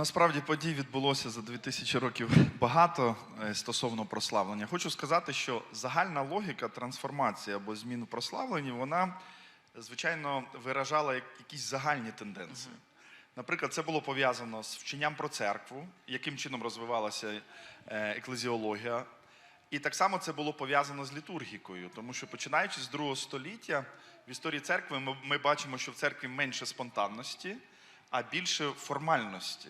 насправді подій відбулося за 2000 років багато е, стосовно прославлення. Хочу сказати, що загальна логіка трансформації або змін у прославленні, вона, звичайно, виражала якісь загальні тенденції. Наприклад, це було пов'язано з вченням про церкву, яким чином розвивалася е, еклезіологія. І так само це було пов'язано з літургікою, тому що починаючи з другого століття в історії церкви ми, ми бачимо, що в церкві менше спонтанності, а більше формальності.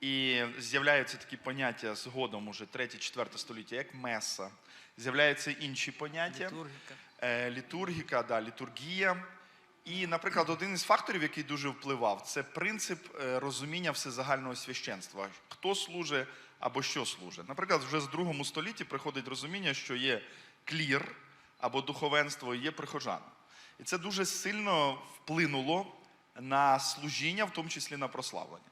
І з'являються такі поняття згодом, уже 3-4 століття, як меса. З'являються інші поняття. Літургіка. Е, літургіка, да, літургія. І, наприклад, один із факторів, який дуже впливав, це принцип е, розуміння всезагального священства. Хто служить або що служить. Наприклад, вже з другому столітті приходить розуміння, що є клір або духовенство, і є прихожани. І це дуже сильно вплинуло на служіння, в тому числі на прославлення.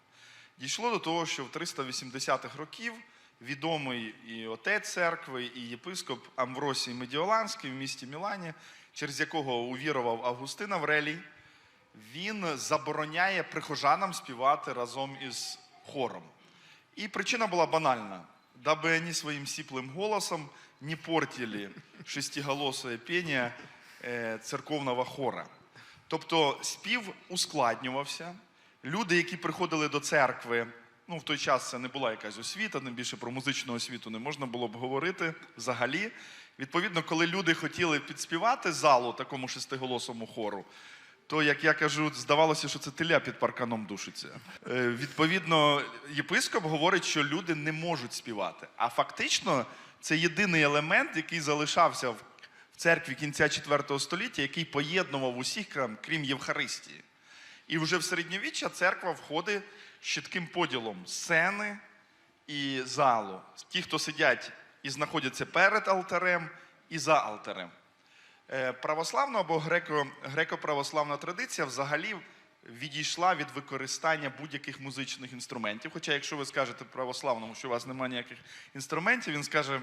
Дійшло до того, що в 380-х років відомий і отець церкви, і єпископ Амвросій Медіоланський в місті Мілані, через якого увірував Августин Аврелій, він забороняє прихожанам співати разом із хором. І причина була банальна. Дабы они своим сиплым голосом не портили шестиголосое пение е, церковного хора. Тобто спів ускладнювався. Люди, які приходили до церкви, ну в той час це не була якась освіта, тим більше про музичну освіту не можна було б говорити взагалі. Відповідно, коли люди хотіли підспівати залу такому шестиголосому хору, то, як я кажу, здавалося, що це теля під парканом душиться. Е, відповідно, єпископ говорить, що люди не можуть співати. А фактично, це єдиний елемент, який залишався в церкві кінця IV століття, який поєднував усіх, крім Євхаристії. І вже в середньовіччя церква входить з чітким поділом сцени і залу. Ті, хто сидять і знаходяться перед алтарем і за алтарем. Е, Православна або греко, греко-православна традиція взагалі відійшла від використання будь-яких музичних інструментів. Хоча, якщо ви скажете православному, що у вас немає ніяких інструментів, він скаже: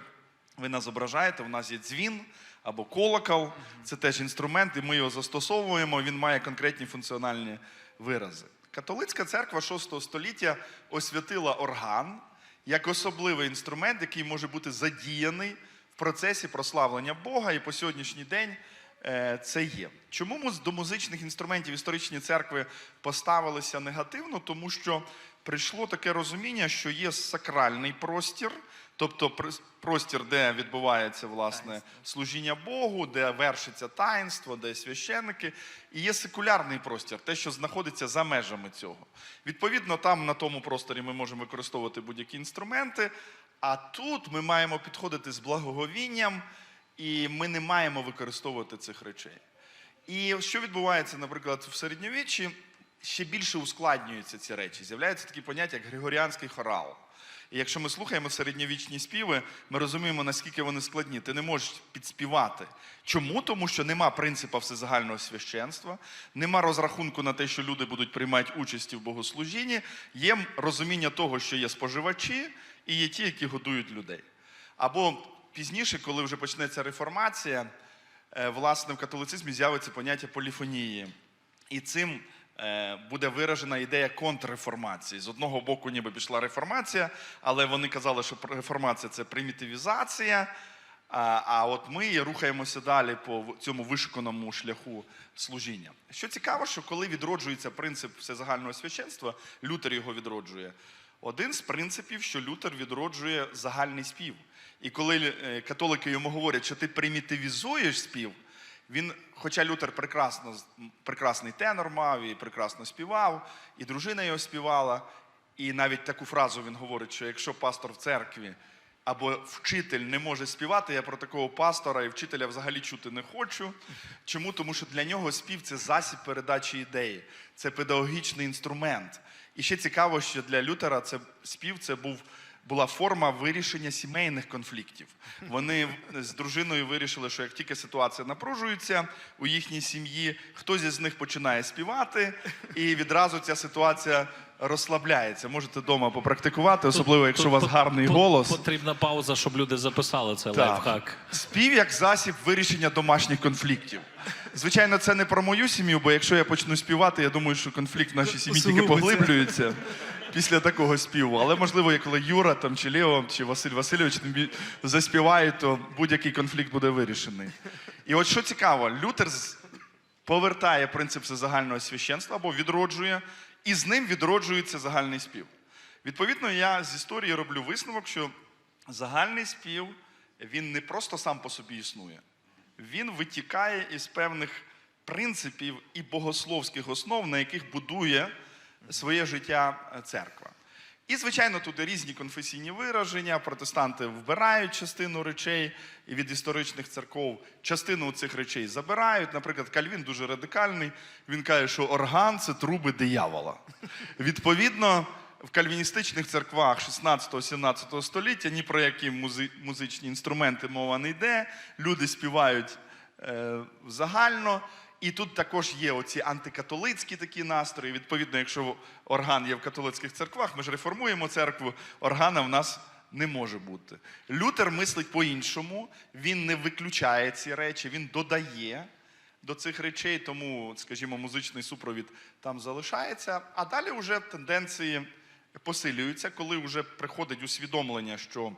ви нас зображаєте, у нас є дзвін або колокол, це теж інструмент, і ми його застосовуємо, він має конкретні функціональні вирази. Католицька церква VI століття освятила орган як особливий інструмент, який може бути задіяний в процесі прославлення Бога, і по сьогоднішній день е, це є. Чому ми до музичних інструментів історичні церкви поставилися негативно? Тому що прийшло таке розуміння, що є сакральний простір, тобто простір, де відбувається власне служіння Богу, де вершиться таїнство, де священники, і є секулярний простір, те, що знаходиться за межами цього. Відповідно, там на тому просторі ми можемо використовувати будь-які інструменти. А тут ми маємо підходити з благоговінням, і ми не маємо використовувати цих речей. І що відбувається, наприклад, в середньовіччі, ще більше ускладнюються ці речі. З'являються такі поняття, як григоріанський хорал. І якщо ми слухаємо середньовічні співи, ми розуміємо, наскільки вони складні. Ти не можеш підспівати. Чому? Тому що нема принципу всезагального священства, нема розрахунку на те, що люди будуть приймати участь в богослужінні, є розуміння того, що є споживачі і є ті, які годують людей. Або пізніше, коли вже почнеться реформація, е, власне, в католицизмі з'явиться поняття поліфонії. І цим буде виражена ідея контрреформації. З одного боку, ніби пішла реформація, але вони казали, що реформація це примітивізація. А, от ми рухаємося далі по цьому вишуканому шляху служіння. Що цікаво, що коли відроджується принцип всезагального священства, Лютер його відроджує. Один з принципів, що Лютер відроджує загальний спів. І коли е, католики йому говорять, що ти примітивізуєш спів, він, хоча Лютер прекрасно, прекрасний тенор мав і прекрасно співав, і дружина його співала, і навіть таку фразу він говорить, що якщо пастор в церкві або вчитель не може співати, я про такого пастора і вчителя взагалі чути не хочу. Чому? Тому що для нього спів це засіб передачі ідеї, це педагогічний інструмент. І ще цікаво, що для Лютера це спів це був. Була форма вирішення сімейних конфліктів. Вони з дружиною вирішили, що як тільки ситуація напружується у їхній сім'ї, хтось із них починає співати, і відразу ця ситуація розслабляється. Можете вдома попрактикувати, особливо якщо у вас гарний голос. Потрібна пауза, щоб люди записали це Так. лайфхак. Спів як засіб вирішення домашніх конфліктів. Звичайно, це не про мою сім'ю, бо якщо я почну співати, я думаю, що конфлікт в нашій сім'ї тільки поглиблюється. Після такого співу. Але можливо, як коли Юра там, чи Лео, чи Василь Васильович заспівають, то будь-який конфлікт буде вирішений. І от що цікаво, Лютер повертає принцип загального священства або відроджує, і з ним відроджується загальний спів. Відповідно, я з історії роблю висновок, що загальний спів він не просто сам по собі існує, він витікає із певних принципів і богословських основ, на яких будує своє життя е, церква. І, звичайно, тут різні конфесійні вираження. Протестанти вбирають частину речей від історичних церков, частину цих речей забирають. Наприклад, Кальвін дуже радикальний. Він каже, що орган це труби диявола. Відповідно, в кальвіністичних церквах 16-17 століття ні про які музи- музичні інструменти мова не йде. Люди співають е, загально. І тут також є оці антикатолицькі такі настрої. Відповідно, якщо орган є в католицьких церквах, ми ж реформуємо церкву, органа в нас не може бути. Лютер мислить по-іншому, він не виключає ці речі, він додає до цих речей, тому, скажімо, музичний супровід там залишається. А далі вже тенденції посилюються, коли вже приходить усвідомлення, що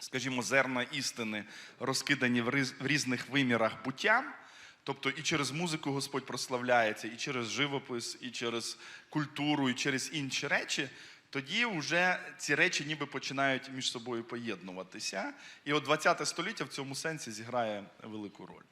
скажімо, зерна істини розкидані в різних вимірах буття. Тобто і через музику Господь прославляється, і через живопис, і через культуру, і через інші речі. Тоді вже ці речі ніби починають між собою поєднуватися. І от 20 століття в цьому сенсі зіграє велику роль.